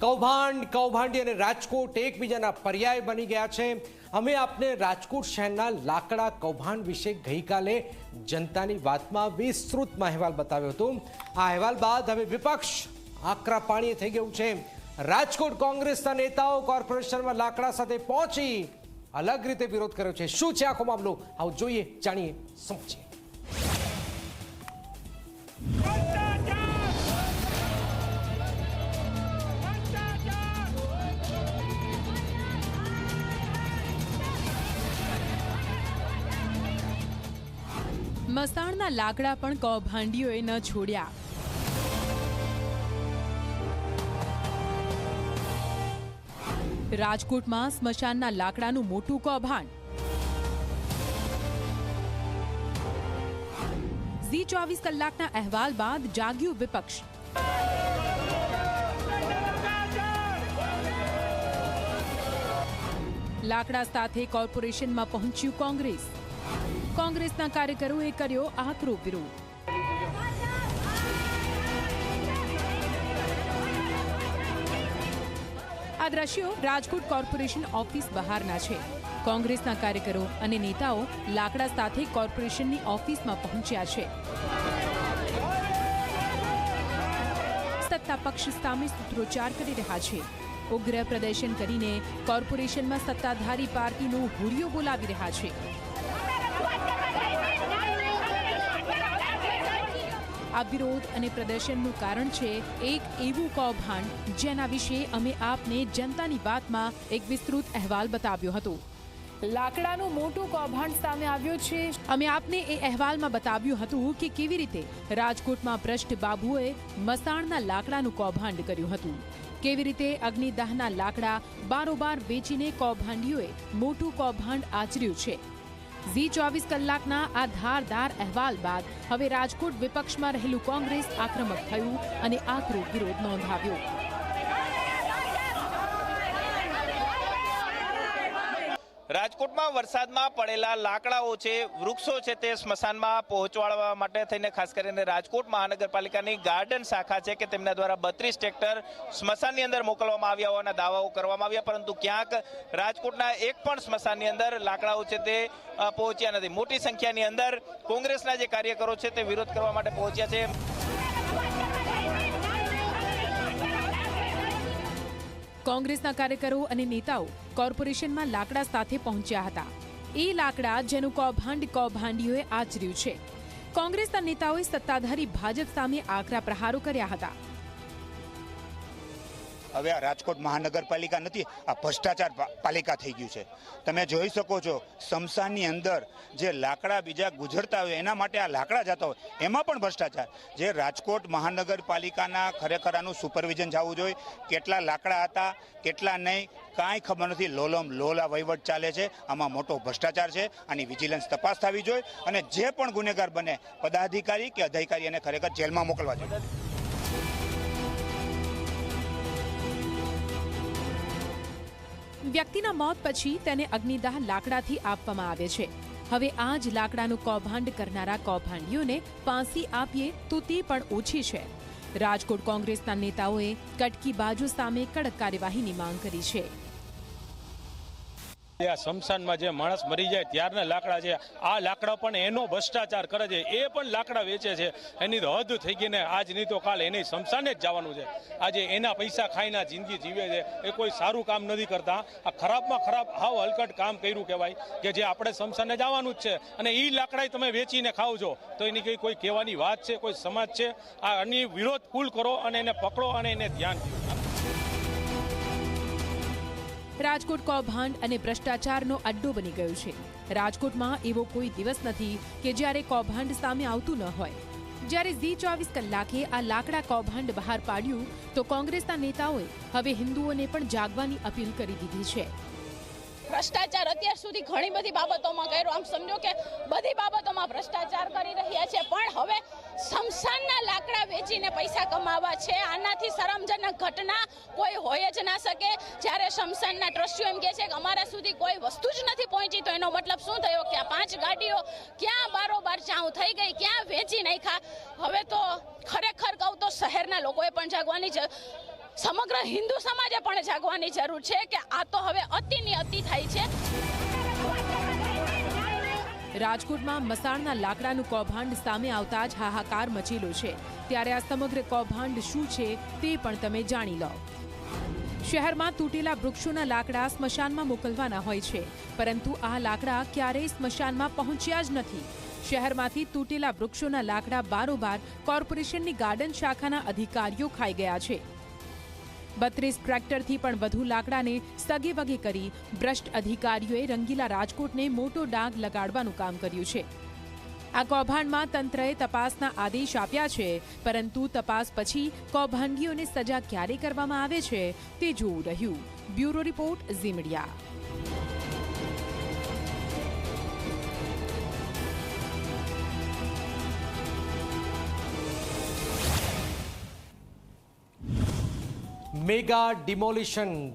કૌભાંડ, કૌભાંડી અને રાજકોટ એકબીજાના પર્યાય બની ગયા છે. અમે આપને રાજકોટ શહેરના લાકડા કૌભાંડ વિશે ગઈકાલે જનતાની વાતમાં વિસ્તૃતમાં અહેવાલ બતાવ્યો હતો. આ અહેવાલ બાદ હવે વિપક્ષ આકરા પાણીએ થઈ ગયું છે. રાજકોટ કોંગ્રેસના નેતાઓ કોર્પોરેશનમાં લાકડા સાથે પહોંચી અલગ રીતે વિરોધ કર્યો છે. શું છે આખો મામલો? આવું જોઈએ, જાણીએ, સમજીએ. મસાણના લાકડા પણ કૌભાંડીઓએ ન છોડ્યા. રાજકોટમાં સ્મશાનના લાકડાનું મોટું કૌભાંડ. ઝી ચોવીસ કલાકના અહેવાલ બાદ જાગ્યું વિપક્ષ. લાકડા સાથે કોર્પોરેશનમાં પહોંચ્યું કોંગ્રેસ. કોંગ્રેસના કાર્યકરોએ કર્યો આકરો વિરોધ. આ દ્રશ્યો રાજકોટ કોર્પોરેશન ઓફિસ બહારના છે. કોંગ્રેસના કાર્યકરો અને નેતાઓ લાકડા સાથે કોર્પોરેશનની ઓફિસમાં પહોંચ્યા છે. સત્તા પક્ષ સામે સૂત્રોચ્ચાર કરી રહ્યા છે. ઉગ્ર પ્રદર્શન કરીને કોર્પોરેશનમાં સત્તાધારી પાર્ટીનો હુરિયો બોલાવી રહ્યા છે. આ વિરોધ અને પ્રદર્શનનું કારણ છે એક એવું કૌભાંડ જેના વિશે અમે આપને જનતાની વાતમાં એક વિસ્તૃત અહેવાલ બતાવ્યો હતો. લાકડાનું મોટું કૌભાંડ સામે આવ્યું છે. અમે આપને એ અહેવાલમાં બતાવ્યું હતું કે કેવી રીતે રાજકોટમાં ભ્રષ્ટ બાબુએ મસાણના લાકડાનું કૌભાંડ કર્યું હતું. કેવી રીતે અગ્નિદાહના લાકડા બારોબાર વેચીને કૌભાંડીઓએ મોટું કૌભાંડ આચર્યું છે. ઝી ચોવીસ કલાકના આ ધારદાર અહેવાલ બાદ હવે રાજકોટ વિપક્ષમાં રહેલું કોંગ્રેસ આક્રમક થયું અને આકરો વિરોધ નોંધાવ્યો. રાજકોટમાં વરસાદમાં પડેલા લાકડાઓ છે, વૃક્ષો છે તે સ્મશાનમાં પહોંચવાડવા માટે થઈને ખાસ કરીને રાજકોટ મહાનગરપાલિકાની ગાર્ડન શાખા છે કે તેમના દ્વારા બત્રીસ ટ્રેક્ટર સ્મશાનની અંદર મોકલવામાં આવ્યા હોવાના દાવાઓ કરવામાં આવ્યા, પરંતુ ક્યાંક રાજકોટના એક પણ સ્મશાનની અંદર લાકડાઓ છે તે પહોંચ્યા નથી. મોટી સંખ્યાની અંદર કોંગ્રેસના જે કાર્યકરો છે તે વિરોધ કરવા માટે પહોંચ્યા છે. કોંગ્રેસના કાર્યકરો અને નેતાઓ કોર્પોરેશનમાં લાકડા સાથે પહોંચ્યા હતા. એ લાકડા જેનું કૌભાંડ કૌભાંડીઓએ આચર્યું છે. કોંગ્રેસના નેતાઓએ સત્તાધારી ભાજપ સામે આકરા પ્રહારો કર્યા હતા. હવે આ રાજકોટ મહાનગરપાલિકા નથી, આ ભ્રષ્ટાચાર પાલિકા થઈ ગયું છે. તમે જોઈ શકો છો, સમસાનની અંદર જે લાકડા બીજા ગુજરતા હોય, એના માટે આ લાકડા જતા હોય, એમાં પણ ભ્રષ્ટાચાર. જે રાજકોટ મહાનગરપાલિકાના ખરેખર આનું સુપરવિઝન જવું જોઈએ, કેટલા લાકડા હતા, કેટલા નહીં, કાંઈ ખબર નથી. લોલમ, લોલા વહીવટ ચાલે છે, આમાં મોટો ભ્રષ્ટાચાર છે, આની વિજિલન્સ તપાસ થવી જોઈએ અને જે પણ ગુનેગાર બને, પદાધિકારી કે અધિકારી એને ખરેખર જેલમાં મોકલવા જોઈએ. વ્યક્તિના મોત પછી તેને અગ્નિદાહ લાકડાથી આપવામાં આવે છે. હવે આ જ લાકડાનું કૌભાંડ કરનારા કૌભાંડીઓને ફાંસી આપીએ તો તે પણ ઓછી છે. રાજકોટ કોંગ્રેસના નેતાઓએ કટકી બાજુ સામે કડક કાર્યવાહીની માંગ કરી છે. આ શમશાનમાં જે માણસ મરી જાય ત્યારના લાકડા છે, આ લાકડા પણ એનો ભ્રષ્ટાચાર કરે છે, એ પણ લાકડા વેચે છે. એની હદ થઈ ગઈને આજ નહીં તો કાલ એની શમશાને જ જવાનું છે. આજે એના પૈસા ખાઈને જિંદગી જીવે છે. એ કોઈ સારું કામ નથી કરતા. આ ખરાબમાં ખરાબ હાવ હલકટ કામ કર્યું કહેવાય કે જે આપણે શમશાને જવાનું જ છે અને એ લાકડાએ તમે વેચીને ખાવ છો. તો એની કંઈ કોઈ કહેવાની વાત છે, કોઈ સમાજ છે? આ એની વિરોધ કુલ કરો અને એને પકડો અને એને ધ્યાન રાજકોટ કૌભાંડ અને ભ્રષ્ટાચારનો અડ્ડો બની ગયો છે. રાજકોટમાં એવો કોઈ દિવસ નથી કે જ્યારે કૌભાંડ સામે આવતું ન હોય. જ્યારે ઝી ચોવીસ કલાકે આ લાકડા કૌભાંડ બહાર પાડ્યું, તો કોંગ્રેસના નેતાઓએ હવે હિન્દુઓને પણ જાગવાની અપીલ કરી દીધી છે. ભ્રષ્ટાચાર અત્યાર સુધી ઘણી બધી બાબતોમાં કર્યો. આમ સમજો કે બધી બાબતોમાં ભ્રષ્ટાચાર કરી રહ્યા છે. પણ હવે શમશાનના લાકડા વેચીને પૈસા કમાવા છે. આનાથી શરમજનક ઘટના કોઈ હોય જ ના શકે. જ્યારે શમશાનના ટ્રસ્ટીઓ એમ કહે છે કે અમારા સુધી કોઈ વસ્તુ જ નથી પહોંચી, તો એનો મતલબ શું થયો? કે આ પાંચ ગાડીઓ ક્યાં બારોબાર ચાઉ થઈ ગઈ, ક્યાં વેચી નાખ્યા? હવે તો ખરેખર કહું તો શહેરના લોકોએ પણ જાગવાની સમગ્ર હિન્દુ સમાજે પણ જાગવાની જરૂર છે કે આ તો હવે અતિની અતિ થાય છે. રાજકોટમાં મસાણના લાકડાનું કૌભાંડ સામે આવતા જ હાહાકાર મચેલો છે. ત્યારે આ સમગ્ર કૌભાંડ શું છે તે પણ તમે જાણી લો. શહેરમાં તૂટેલા વૃક્ષોના લાકડા સ્મશાનમાં મોકલવાના હોય છે, પરંતુ આ લાકડા ક્યારેય સ્મશાનમાં પહોંચ્યા જ નથી. શહેરમાંથી તૂટેલા વૃક્ષોના લાકડા બારોબાર કોર્પોરેશનની ગાર્ડન શાખાના અધિકારીઓ ખાઈ ગયા છે. બત્રીસ ટ્રેક્ટરથી પણ વધુ લાકડાને સગેવગે કરી ભ્રષ્ટ અધિકારીઓએ રંગીલા રાજકોટને મોટો ડાઘ લગાડવાનું કામ કર્યું છે. આ કૌભાંડમાં તંત્રએ તપાસના આદેશ આપ્યા છે, પરંતુ તપાસ પછી કૌભાંડીઓને સજા ક્યારે કરવામાં આવે છે તે જોવું રહ્યું. Bureau report Zee mega demolition.